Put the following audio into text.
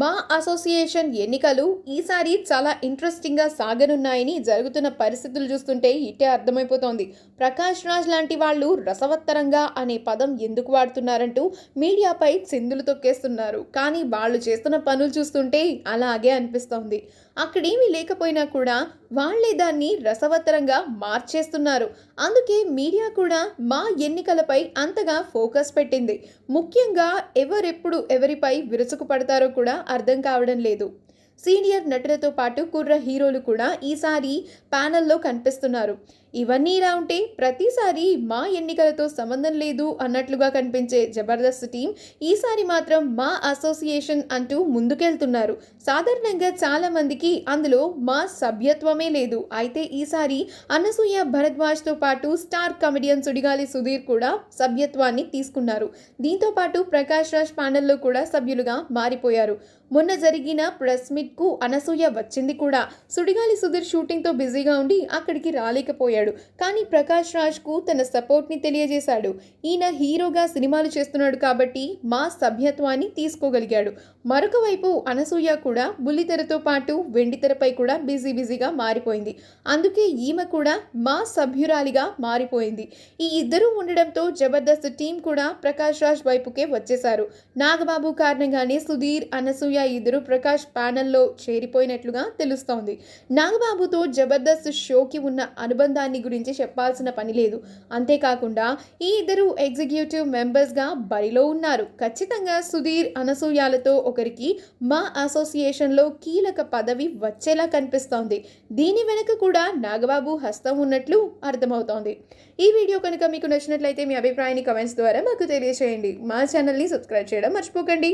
మా అసోసియేషన్ ఎన్నికలు ఈసారి చాలా ఇంట్రెస్టింగ్గా సాగనున్నాయని జరుగుతున్న పరిస్థితులు చూస్తుంటే ఇట్టే అర్థమైపోతోంది. ప్రకాష్ రాజ్ లాంటి వాళ్ళు రసవత్తరంగా అనే పదం ఎందుకు వాడుతున్నారంటూ మీడియాపై చిందులు తొక్కేస్తున్నారు. కానీ వాళ్ళు చేస్తున్న పనులు చూస్తుంటే అలాగే అనిపిస్తోంది. అక్కడేమీ లేకపోయినా కూడా వాళ్ళే దాన్ని రసవత్తరంగా మార్చేస్తున్నారు. అందుకే మీడియా కూడా మా ఎన్నికలపై అంతగా ఫోకస్ పెట్టింది. ముఖ్యంగా ఎవరెప్పుడు ఎవరిపై విరుచుకు పడతారో కూడా అర్థం కావడం లేదు. సీనియర్ నటులతో పాటు కుర్ర హీరోలు కూడా ఈసారి ప్యానెల్లో కనిపిస్తున్నారు. ఇవన్నీ ఇలా ఉంటే ప్రతిసారి మా ఎన్నికలతో సంబంధం లేదు అన్నట్లుగా కనిపించే జబర్దస్త్ టీం ఈసారి మాత్రం మా అసోసియేషన్ అంటూ ముందుకెళ్తున్నారు. సాధారణంగా చాలామందికి అందులో మా సభ్యత్వమే లేదు. అయితే ఈసారి అనసూయ భరద్వాజ్తో పాటు స్టార్ కమెడియన్ సుడిగాలి సుధీర్ కూడా సభ్యత్వాన్ని తీసుకున్నారు. దీంతో పాటు ప్రకాష్ రాజ్ ప్యానెల్లో కూడా సభ్యులుగా మారిపోయారు. మొన్న జరిగిన ప్రెస్ కు అనసూయ వచ్చింది కూడా. సుడిగాలి సుధీర్ షూటింగ్తో బిజీగా ఉండి అక్కడికి రాలేకపోయాడు. కానీ ప్రకాష్ రాజ్కు తన సపోర్ట్ని తెలియజేశాడు. ఈయన హీరోగా సినిమాలు చేస్తున్నాడు కాబట్టి మా సభ్యత్వాన్ని తీసుకోగలిగాడు. మరొక వైపు అనసూయ కూడా బుల్లితెరతో పాటు వెండితెరపై కూడా బిజీ బిజీగా మారిపోయింది. అందుకే ఈమె కూడా మా సభ్యురాలిగా మారిపోయింది. ఈ ఇద్దరూ ఉండడంతో జబర్దస్త్ టీం కూడా ప్రకాష్ రాజ్ వైపుకే వచ్చేశారు. నాగబాబు కారణంగానే సుధీర్ అనసూయ ఇద్దరు ప్రకాష్ ప్యానెల్లో చేరిపోయినట్లుగా తెలుస్తోంది. నాగబాబుతో జబర్దస్త్ షోకి ఉన్న అనుబంధాన్ని గురించి చెప్పాల్సిన పని లేదు. అంతేకాకుండా ఈ ఇద్దరు ఎగ్జిక్యూటివ్ మెంబర్స్గా బరిలో ఉన్నారు. ఖచ్చితంగా సుధీర్ అనసూయాలతో ఒకరికి మా అసోసియేషన్లో కీలక పదవి వచ్చేలా కనిపిస్తోంది. దీని వెనుక కూడా నాగబాబు హస్తం ఉన్నట్లు అర్థమవుతోంది. ఈ వీడియో కనుక మీకు నచ్చినట్లయితే మీ అభిప్రాయాన్ని కమెంట్స్ ద్వారా మాకు తెలియజేయండి మా ఛానల్ని సబ్స్క్రైబ్ చేయడం మర్చిపోకండి.